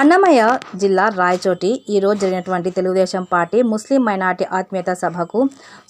అన్నమయ్య జిల్లా రాయచోటి ఈరోజు జరిగినటువంటి తెలుగుదేశం పార్టీ ముస్లిం మైనార్టీ ఆత్మీయత సభకు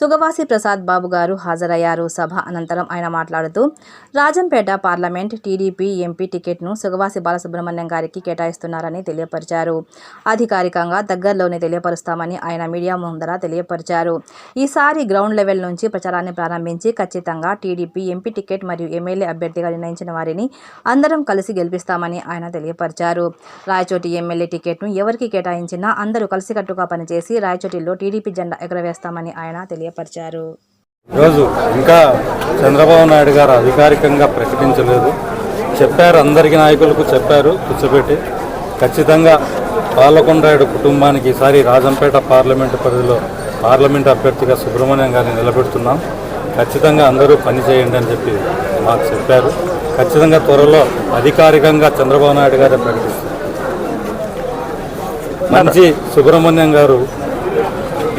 సుగవాసి ప్రసాద్ బాబు గారు హాజరయ్యారు. సభ అనంతరం ఆయన మాట్లాడుతూ రాజంపేట పార్లమెంట్ టీడీపీ ఎంపీ టికెట్ను సుగవాసి బాలసుబ్రహ్మణ్యం గారికి కేటాయిస్తున్నారని తెలియపరిచారు. అధికారికంగా దగ్గరలోనే తెలియపరుస్తామని ఆయన మీడియా ముందర తెలియపరిచారు. ఈసారి గ్రౌండ్ లెవెల్ నుంచి ప్రచారాన్ని ప్రారంభించి ఖచ్చితంగా టీడీపీ ఎంపీ టికెట్ మరియు ఎమ్మెల్యే అభ్యర్థిగా నిర్ణయించిన వారిని అందరం కలిసి గెలిపిస్తామని ఆయన తెలియపరిచారు. రాయచోటి ఎమ్మెల్యే టికెట్ను ఎవరికి కేటాయించినా అందరూ కలిసికట్టుగా పనిచేసి రాయచోటిలో టీడీపీ జెండా ఎగరవేస్తామని ఆయన తెలియపరిచారు. ఈరోజు ఇంకా చంద్రబాబు నాయుడు గారు అధికారికంగా ప్రకటించలేదు. చెప్పారు అందరికీ నాయకులకు చెప్పారు కూర్చోబెట్టి. ఖచ్చితంగా పాలకొండాయుడు కుటుంబానికి ఈసారి రాజంపేట పార్లమెంటు పరిధిలో పార్లమెంట్ అభ్యర్థిగా సుబ్రహ్మణ్యం గారిని నిలబెడుతున్నాం. ఖచ్చితంగా అందరూ పనిచేయండి అని చెప్పి మాకు చెప్పారు. ఖచ్చితంగా త్వరలో అధికారికంగా చంద్రబాబు నాయుడు గారే ప్రకటిస్తారు. మంచి సుబ్రహ్మణ్యం గారు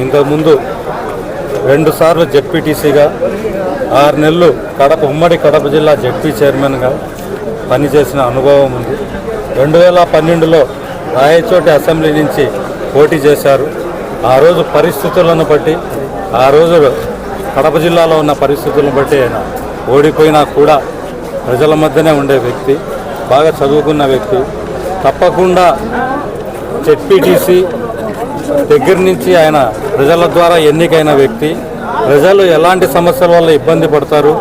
ఇంతకుముందు రెండుసార్లు జడ్పీటీసీగా జెడ్పీటీసీగా ఆరు నెలలు కడప ఉమ్మడి కడప జిల్లా జెడ్పీ చైర్మన్గా పనిచేసిన అనుభవం ఉంది. రెండు వేల పన్నెండులో రాయచోటి అసెంబ్లీ నుంచి పోటీ చేశారు. ఆ రోజు పరిస్థితులను బట్టి ఆ రోజు కడప జిల్లాలో ఉన్న పరిస్థితులను బట్టి ఆయన ఓడిపోయినా కూడా ప్రజల మధ్యనే ఉండే వ్యక్తి బాగా చదువుకున్న వ్యక్తి. తప్పకుండా జెడ్పీటీసీ దగ్గర నుంచి ఆయన ప్రజల ద్వారా ఎన్నికైన వ్యక్తి. ప్రజలు ఎలాంటి సమస్యల వల్ల ఇబ్బంది పడతారు?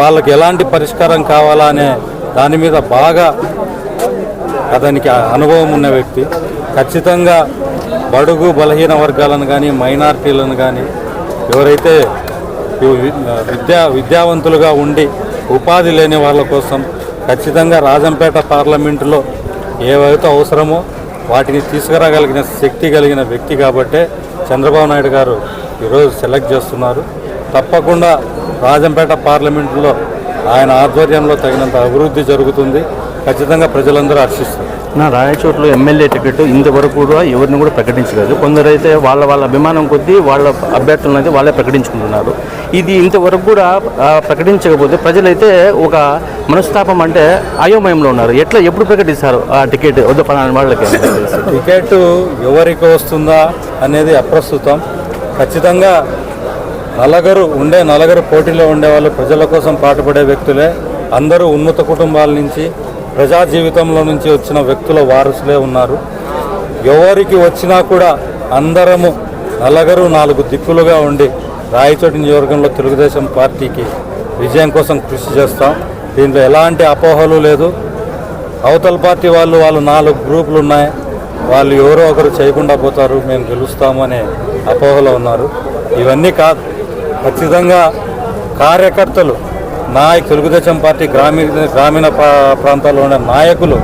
వాళ్ళకి ఎలాంటి పరిష్కారం కావాలా అనే దాని మీద బాగా అతనికి అనుభవం ఉన్న వ్యక్తి. ఖచ్చితంగా బడుగు బలహీన వర్గాలను కానీ మైనార్టీలను కానీ ఎవరైతే విద్యా విద్యావంతులుగా ఉండి ఉపాధి లేని వాళ్ళ కోసం ఖచ్చితంగా రాజంపేట పార్లమెంటులో ఏవైతే అవసరమో వాటిని తీసుకురాగలిగిన శక్తి కలిగిన వ్యక్తి కాబట్టే చంద్రబాబు నాయుడు గారు ఈరోజు సెలెక్ట్ చేస్తున్నారు. తప్పకుండా రాజంపేట పార్లమెంటులో ఆయన ఆధ్వర్యంలో తగినంత అభివృద్ధి జరుగుతుంది. ఖచ్చితంగా ప్రజలందరూ హర్షిస్తారు. నా రాయచోట్లో ఎమ్మెల్యే టికెట్ ఇంతవరకు కూడా ఎవరిని కూడా ప్రకటించలేదు. కొందరైతే వాళ్ళ వాళ్ళ అభిమానం కొద్దీ వాళ్ళ అభ్యర్థులను అయితే వాళ్ళే ప్రకటించుకుంటున్నారు. ఇది ఇంతవరకు కూడా ప్రకటించకపోతే ప్రజలైతే ఒక మనస్తాపం అంటే అయోమయంలో ఉన్నారు. ఎట్లా ఎప్పుడు ప్రకటిస్తారు ఆ టికెట్ వద్ద పలానా వాళ్ళకి? టికెట్ ఎవరికి వస్తుందా అనేది అప్రస్తుతం. ఖచ్చితంగా నలగరు ఉండే నలగరు పోటీలో ఉండేవాళ్ళు ప్రజల కోసం పాటుపడే వ్యక్తులే. అందరూ ఉన్నత కుటుంబాల నుంచి ప్రజా జీవితంలో నుంచి వచ్చిన వ్యక్తుల వారసులే ఉన్నారు. ఎవరికి వచ్చినా కూడా అందరము నలగరు నాలుగు దిక్కులుగా ఉండి రాయచోటి నియోజకవర్గంలో తెలుగుదేశం పార్టీకి విజయం కోసం కృషి చేస్తాం. దీంట్లో ఎలాంటి అపోహలు లేదు. అవతల పార్టీ వాళ్ళు వాళ్ళు నాలుగు గ్రూపులు ఉన్నాయి. వాళ్ళు ఎవరో ఒకరు చేయకుండా పోతారు. మేము గెలుస్తాము అనే అపోహలో ఉన్నారు. ఇవన్నీ కాదు. ఖచ్చితంగా కార్యకర్తలు నాయ తెలుగుదేశం పార్టీ గ్రామీణ గ్రామీణ ప్రాంతాల్లో ఉన్న నాయకులు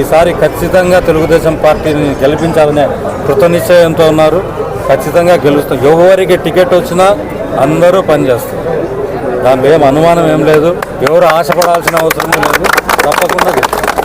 ఈసారి ఖచ్చితంగా తెలుగుదేశం పార్టీని గెలిపించాలనే కృతనిశ్చయంతో ఉన్నారు. ఖచ్చితంగా గెలుస్తాం ఎవరికి టికెట్ వచ్చినా అందరూ పనిచేస్తారు. దాంట్లో ఏం అనుమానం ఏం లేదు. ఎవరు ఆశపడాల్సిన అవసరం లేదు. తప్పకుండా గెలుస్తారు.